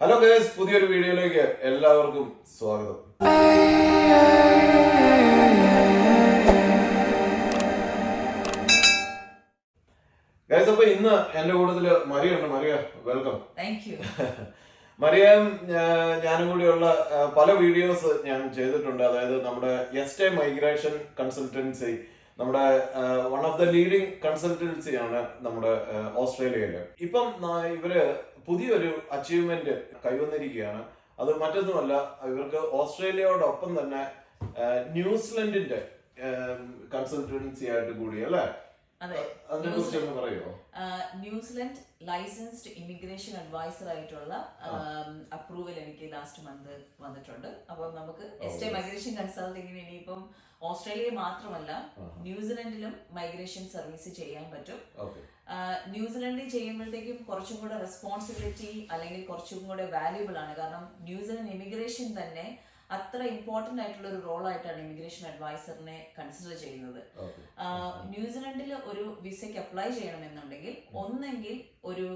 Hello guys പുതിയൊരു വീഡിയോയിലേക്ക് എല്ലാവർക്കും സ്വാഗതം. ഗൈസ് അപ്പൊ ഇന്ന് എന്റെ കൂട്ടത്തിൽ മരിയ ഉണ്ട്. മരിയ വെൽക്കം മറിയം ഞാനും കൂടിയുള്ള പല വീഡിയോസ് ഞാൻ ചെയ്തിട്ടുണ്ട്. അതായത് നമ്മുടെ എസ്റ്റേ മൈഗ്രേഷൻ കൺസൾട്ടൻസി നമ്മുടെ വൺ ഓഫ് ദ ലീഡിങ് കൺസൾട്ടൻസിയാണ് നമ്മുടെ ഓസ്ട്രേലിയയിൽ ഓസ്ട്രേലിയയിൽ. ഇപ്പം ഇവർ പുതിയൊരു അച്ചീവ്മെന്റ് കൈവന്നിരിക്കുകയാണ്. അത് മറ്റൊന്നുമല്ല ഇവർക്ക് ഓസ്ട്രേലിയയോടൊപ്പം തന്നെ ന്യൂസിലൻഡിന്റെ കൺസൾട്ടൻസി ആയിട്ട് കൂടി അല്ലേ? അതെ. New Zealand licensed immigration adviser ആയിട്ടുള്ള അപ്രൂവൽ എനിക്ക് ലാസ്റ്റ് മന്ത് വന്നിട്ടുണ്ട്. അപ്പം നമുക്ക് എസ്റ്റേ മൈഗ്രേഷൻ കൺസൾട്ടിങ്ങിന് ഇനിയിപ്പം ഓസ്ട്രേലിയ മാത്രമല്ല ന്യൂസിലൻഡിലും മൈഗ്രേഷൻ സർവീസ് ചെയ്യാൻ പറ്റും. ന്യൂസിലൻഡിൽ ചെയ്യുമ്പോഴത്തേക്കും കുറച്ചും കൂടെ റെസ്പോൺസിബിലിറ്റി അല്ലെങ്കിൽ കുറച്ചും കൂടെ വാല്യൂബിൾ ആണ്. കാരണം ന്യൂസിലൻഡ് ഇമിഗ്രേഷൻ തന്നെ അത്ര ഇമ്പോർട്ടന്റ് ആയിട്ടുള്ള ഒരു റോൾ ആയിട്ടാണ് ഇമിഗ്രേഷൻ അഡ്വൈസറിനെ കൺസിഡർ ചെയ്യുന്നത്. ന്യൂസിലൻഡിൽ ഒരു വിസയ്ക്ക് അപ്ലൈ ചെയ്യണമെന്നുണ്ടെങ്കിൽ ഒന്നെങ്കിൽ ഒരു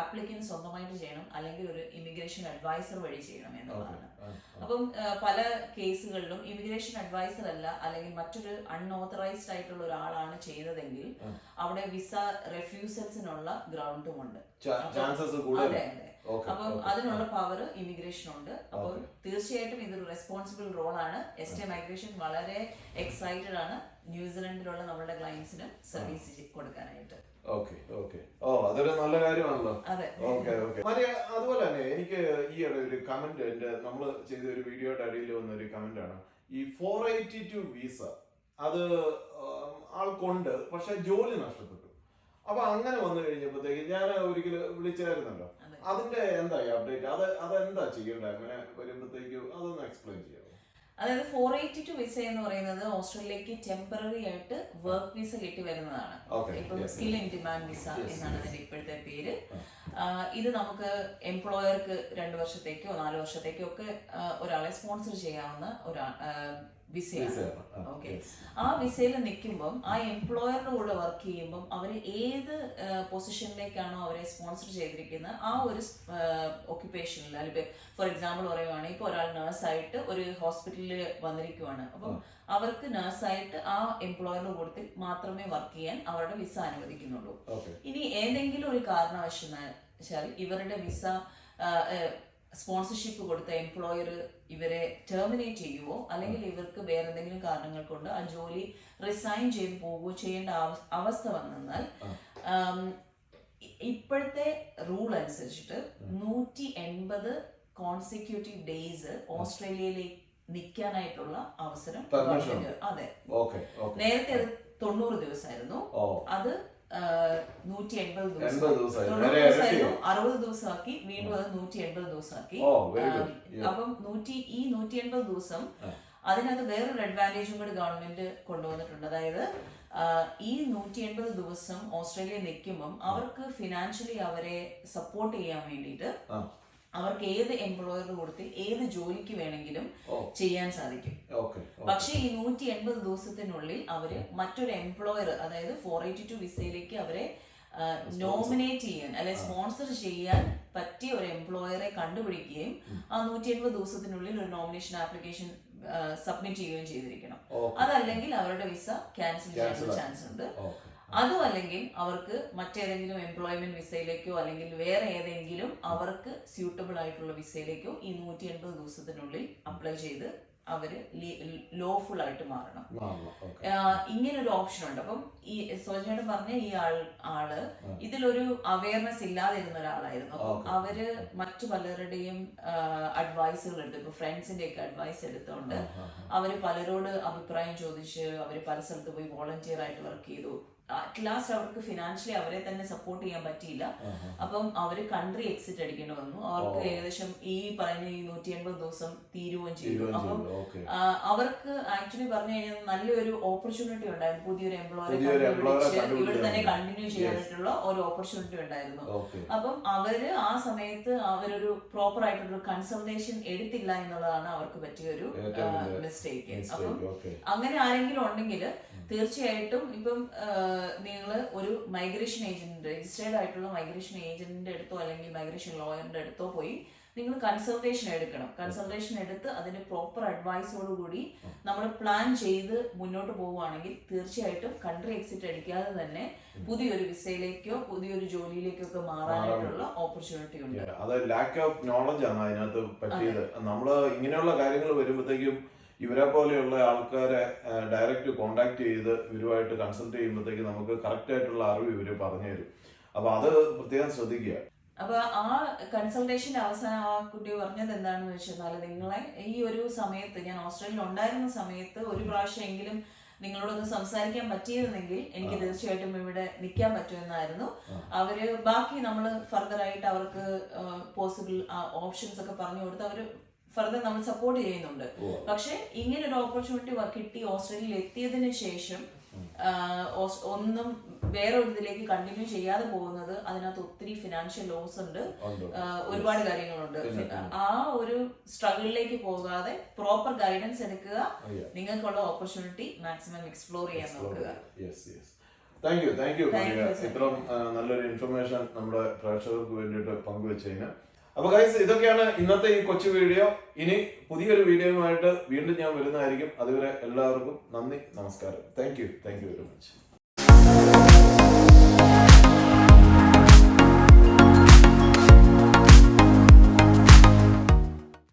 ആപ്ലിക്കൻ സ്വന്തമായിട്ട് ചെയ്യണം അല്ലെങ്കിൽ ഒരു ഇമിഗ്രേഷൻ അഡ്വൈസർ വഴി ചെയ്യണം എന്നുള്ളതാണ് അപ്പം പല കേസുകളിലും ഇമിഗ്രേഷൻ അഡ്വൈസർ അല്ല അല്ലെങ്കിൽ മറ്റൊരു അൺഓത്തറൈസ്ഡ് ആയിട്ടുള്ള ഒരാളാണ് ചെയ്തതെങ്കിൽ അവിടെ വിസ റെഫ്യൂസൽസിനുള്ള ഗ്രൗണ്ടും ഉണ്ട് അതെ അതെ. അപ്പം അതിനുള്ള പവർ ഇമിഗ്രേഷൻ ഉണ്ട് അപ്പോൾ തീർച്ചയായിട്ടും ഇതൊരു റെസ്പോൺസിബിൾ റോളാണ് എസ് ടി മൈഗ്രേഷൻ വളരെ എക്സൈറ്റഡ് ആണ്. ന്യൂസിലൻഡിലുള്ള നമ്മുടെ ക്ലയൻസിന് സർവീസ് കൊടുക്കാനായിട്ട്. ഓക്കെ ഓക്കെ ഓ അതൊരു നല്ല കാര്യമാണല്ലോ. ഓക്കെ ഓക്കെ മരിയ അതുപോലെ തന്നെ എനിക്ക് ഈ ഒരു കമന്റ് എന്റെ നമ്മൾ ചെയ്ത ഒരു വീഡിയോയുടെ അടിയിൽ വന്ന ഒരു കമന്റ് ആണ്. ഈ ഫോർ എയ്റ്റി ടു വിസ അത് ആൾക്കുണ്ട് പക്ഷെ ജോലി നഷ്ടപ്പെട്ടു. അപ്പൊ അങ്ങനെ വന്നു കഴിഞ്ഞപ്പോഴത്തേക്ക് ഞാൻ ഒരിക്കൽ വിളിച്ചായിരുന്നല്ലോ അതിന്റെ എന്തായി അപ്ഡേറ്റ് അത് അതെന്താ ചെയ്യേണ്ടത് അങ്ങനെ വരുമ്പോഴത്തേക്ക് അതൊന്ന് എക്സ്പ്ലെയിൻ ചെയ്യാമോ അതായത് ഫോർ എയ്റ്റി ടു വിസ എന്ന് പറയുന്നത് ഓസ്ട്രേലിയക്ക് ടെമ്പററി ആയിട്ട് വർക്ക് വിസ കിട്ടി വരുന്നതാണ് ഇപ്പം സ്കിൽ ഇൻ ഡിമാൻഡ് വിസ എന്നാണ് അതിന്റെ ഇപ്പോഴത്തെ പേര്. ഇത് നമുക്ക് എംപ്ലോയർക്ക് രണ്ട് വർഷത്തേക്കോ നാല് വർഷത്തേക്കോ ഒക്കെ ഒരാളെ സ്പോൺസർ ചെയ്യാവുന്ന ഒരാ വിസയാണ്. ആ, ഓക്കെ. ആ വിസയിൽ നിൽക്കുമ്പം ആ എംപ്ലോയറിന്റെ കൂടെ വർക്ക് ചെയ്യുമ്പം അവർ ഏത് പൊസിഷനിലേക്കാണോ അവരെ സ്പോൺസർ ചെയ്തിരിക്കുന്നത് ആ ഒരു ഒക്യുപ്പേഷനിൽ അല്ലെങ്കിൽ ഫോർ എക്സാമ്പിൾ പറയുവാണെങ്കിൽ ഇപ്പോൾ ഒരാൾ നേഴ്സായിട്ട് ഒരു ഹോസ്പിറ്റലിൽ വന്നിരിക്കുവാണ്. അപ്പം അവർക്ക് നേഴ്സായിട്ട് ആ എംപ്ലോയറുടെ കൂട്ടത്തിൽ മാത്രമേ വർക്ക് ചെയ്യാൻ അവരുടെ വിസ അനുവദിക്കുന്നുള്ളൂ. ഇനി ഏതെങ്കിലും ഒരു കാരണവശാൽ ഇവരുടെ വിസ സ്പോൺസർഷിപ്പ് കൊടുത്ത എംപ്ലോയർ ഇവരെ ടെർമിനേറ്റ് ചെയ്യുവോ? അല്ലെങ്കിൽ ഇവർക്ക് വേറെ എന്തെങ്കിലും കാരണങ്ങൾ കൊണ്ട് ആ ജോലി റിസൈൻ ചെയ്ത് പോവുകയോ ചെയ്യേണ്ട അവസ്ഥ വന്നാൽ ഇപ്പോഴത്തെ റൂൾ അനുസരിച്ചിട്ട് നൂറ്റി എൺപത് കോൺസിക്യൂട്ടീവ് ഡേയ്സ് ഓസ്ട്രേലിയയിലേക്ക് നിൽക്കാനായിട്ടുള്ള അവസരം. അതെ. നേരത്തെ അത് തൊണ്ണൂറ് ദിവസമായിരുന്നു. അത് നൂറ്റി എൺപത് ദിവസം? അറുപത് ദിവസമാക്കി. വീണ്ടും അത് നൂറ്റി എൺപത് ദിവസമാക്കി അപ്പം നൂറ്റി ഈ നൂറ്റി എൺപത് ദിവസം. അതിനകത്ത് വേറൊരു അഡ്വാന്റേജും കൂടി ഗവൺമെന്റ് കൊണ്ടുവന്നിട്ടുണ്ട്. അതായത് ഈ നൂറ്റി എൺപത് ദിവസം ഓസ്ട്രേലിയ നിൽക്കുമ്പം അവർക്ക് ഫിനാൻഷ്യലി അവരെ സപ്പോർട്ട് ചെയ്യാൻ വേണ്ടിയിട്ട് അവർക്ക് ഏത് എംപ്ലോയർ കൊടുത്ത് ഏത് ജോലിക്ക് വേണമെങ്കിലും ചെയ്യാൻ സാധിക്കും. പക്ഷേ ഈ നൂറ്റി എൺപത് ദിവസത്തിനുള്ളിൽ അവർ മറ്റൊരു എംപ്ലോയർ അതായത് ഫോർ എയ്റ്റി ടു വിസയിലേക്ക് അവരെ നോമിനേറ്റ് ചെയ്യാൻ അല്ലെ സ്പോൺസർ ചെയ്യാൻ പറ്റിയ ഒരു എംപ്ലോയറെ കണ്ടുപിടിക്കുകയും ആ നൂറ്റി എൺപത് ദിവസത്തിനുള്ളിൽ ഒരു നോമിനേഷൻ ആപ്ലിക്കേഷൻ സബ്മിറ്റ് ചെയ്യുകയും ചെയ്തിരിക്കണം. അതല്ലെങ്കിൽ അവരുടെ വിസ ക്യാൻസൽ ചെയ്യാനുള്ള ചാൻസ് ഉണ്ട്. അതും അല്ലെങ്കിൽ അവർക്ക് മറ്റേതെങ്കിലും എംപ്ലോയ്മെന്റ് വിസയിലേക്കോ അല്ലെങ്കിൽ വേറെ ഏതെങ്കിലും അവർക്ക് സ്യൂട്ടബിൾ ആയിട്ടുള്ള വിസയിലേക്കോ ഈ നൂറ്റി എൺപത് ദിവസത്തിനുള്ളിൽ അപ്ലൈ ചെയ്ത് അവർ ലോഫുൾ ആയിട്ട് മാറണം. ഇങ്ങനെ ഒരു ഓപ്ഷൻ ഉണ്ട്. അപ്പം ഈ സോജനോട് പറഞ്ഞ ഈ ആൾ ആൾ ഇതിലൊരു അവയർനെസ് ഇല്ലാതിരുന്ന ഒരാളായിരുന്നു. അപ്പം അവർ മറ്റു പലരുടെയും അഡ്വൈസുകൾ എടുത്തു. ഇപ്പൊ ഫ്രണ്ട്സിന്റെ ഒക്കെ അഡ്വൈസ് എടുത്തോണ്ട് അവർ പലരോട് അഭിപ്രായം ചോദിച്ച് അവർ പല സ്ഥലത്ത് പോയി വോളണ്ടിയർ ആയിട്ട് വർക്ക് ചെയ്തു. അറ്റ് ലാസ്റ്റ് അവർക്ക് ഫിനാൻഷ്യലി അവരെ തന്നെ സപ്പോർട്ട് ചെയ്യാൻ പറ്റിയില്ല. അപ്പം അവർ കൺട്രി എക്സിറ്റ് അടിക്കേണ്ടി വന്നു. അവർക്ക് ഏകദേശം ഈ പറഞ്ഞ ഈ നൂറ്റി എൺപത് ദിവസം തീരുകയും ചെയ്തു. അപ്പം അവർക്ക് ആക്ച്വലി പറഞ്ഞു കഴിഞ്ഞാൽ നല്ലൊരു ഓപ്പർച്യൂണിറ്റി ഉണ്ടായിരുന്നു. പുതിയൊരു എംപ്ലോയറെ കണ്ടുപിടിച്ച് ഇവിടെ തന്നെ കണ്ടിന്യൂ ചെയ്യാനായിട്ടുള്ള ഒരു ഓപ്പർച്യൂണിറ്റി ഉണ്ടായിരുന്നു. അപ്പം അവർ ആ സമയത്ത് അവരൊരു പ്രോപ്പർ ആയിട്ടുള്ള കൺസൾട്ടേഷൻ എടുത്തില്ല എന്നുള്ളതാണ് അവർക്ക് പറ്റിയ ഒരു മിസ്റ്റേക്ക് അപ്പം അങ്ങനെ ആരെങ്കിലും ഉണ്ടെങ്കിൽ തീർച്ചയായിട്ടും ഇപ്പം നിങ്ങൾ ഒരു മൈഗ്രേഷൻ ഏജന്റ് രജിസ്റ്റേർഡ് ആയിട്ടുള്ള മൈഗ്രേഷൻ ഏജന്റിന്റെ അടുത്തോ അല്ലെങ്കിൽ മൈഗ്രേഷൻ ലോയറിന്റെ അടുത്തോ പോയി നിങ്ങൾ കൺസൾട്ടേഷൻ എടുക്കണം. കൺസൾട്ടേഷൻ എടുത്ത് അതിന് പ്രോപ്പർ അഡ്വൈസോട് കൂടി നമ്മൾ പ്ലാൻ ചെയ്ത് മുന്നോട്ട് പോവുകയാണെങ്കിൽ തീർച്ചയായിട്ടും കൺട്രി എക്സിറ്റ് അടിക്കാതെ തന്നെ പുതിയൊരു വിസയിലേക്കോ പുതിയൊരു ജോലിയിലേക്കോ ഒക്കെ മാറാനായിട്ടുള്ള ഓപ്പർച്യൂണിറ്റി ഉണ്ട്. അത് ലാക്ക് ഓഫ് നോളജ് ആണ് അതിനകത്ത് പറ്റിയത്. നമ്മൾ ഇങ്ങനെയുള്ള കാര്യങ്ങൾ വരുമ്പോഴത്തേക്കും ഇവരെ പോലെയുള്ള ആൾക്കാരെ ഡയറക്റ്റ് കോണ്ടാക്ട് ചെയ്ത് ഇവരുമായിട്ട് കൺസൾട്ട് ചെയ്യുമ്പോഴത്തേക്ക് നമുക്ക് കറക്റ്റ് ആയിട്ടുള്ള അറിവ് ഇവർ പറഞ്ഞു തരും. അപ്പൊ അത് പ്രത്യേകം ശ്രദ്ധിക്കുക. അപ്പൊ ആ കൺസൾട്ടേഷന്റെ അവസാനം ആ കുട്ടി പറഞ്ഞത് എന്താണെന്ന് വെച്ചാൽ നിങ്ങളെ ഈ ഒരു സമയത്ത് ഞാൻ ഓസ്ട്രേലിയയിൽ ഉണ്ടായിരുന്ന സമയത്ത് ഒരു പ്രാവശ്യമെങ്കിലും നിങ്ങളോടൊന്ന് സംസാരിക്കാൻ പറ്റിയിരുന്നെങ്കിൽ എനിക്ക് തീർച്ചയായിട്ടും ഇവിടെ നിൽക്കാൻ പറ്റുമെന്നായിരുന്നു. അവർ ബാക്കി നമ്മൾ ഫർദർ ആയിട്ട് അവർക്ക് പോസിബിൾ ഓപ്ഷൻസ് ഒക്കെ പറഞ്ഞു കൊടുത്ത് അവർ ഫർദർ നമ്മൾ സപ്പോർട്ട് ചെയ്യുന്നുണ്ട്. പക്ഷെ ഇങ്ങനെ ഒരു ഓപ്പർച്യൂണിറ്റി കിട്ടി ഓസ്ട്രേലിയയിൽ എത്തിയതിന് ശേഷം ഒന്നും വേറെ ഒരു ഇതിലേക്ക് കണ്ടിന്യൂ ചെയ്യാതെ പോകുന്നത് അതിനകത്ത് ഒത്തിരി ഫിനാൻഷ്യൽ ലോസ് ഉണ്ട്. ഒരുപാട് കാര്യങ്ങളുണ്ട്. ആ ഒരു സ്ട്രഗിളിലേക്ക് പോകാതെ പ്രോപ്പർ ഗൈഡൻസ് എടുക്കുക. Yeah. നിങ്ങൾക്കുള്ള ഓപ്പർച്യൂണിറ്റി മാക്സിമം എക്സ്പ്ലോർ ചെയ്യാൻ നോക്കുക. Thank you thank you. ഇത്രയും നല്ലൊരു ഇൻഫർമേഷൻ നമ്മുടെ പ്രേക്ഷകർക്ക് വേണ്ടിയിട്ട് പങ്കുവെച്ചതിന്. അപ്പൊ ഗൈസ് ഇതൊക്കെയാണ് ഇന്നത്തെ ഈ കൊച്ചു വീഡിയോ ഇനി പുതിയൊരു വീഡിയോയുമായിട്ട് വീണ്ടും ഞാൻ വരുന്നതായിരിക്കും. അതുവരെ എല്ലാവർക്കും നന്ദി നമസ്കാരം. Thank you thank you very much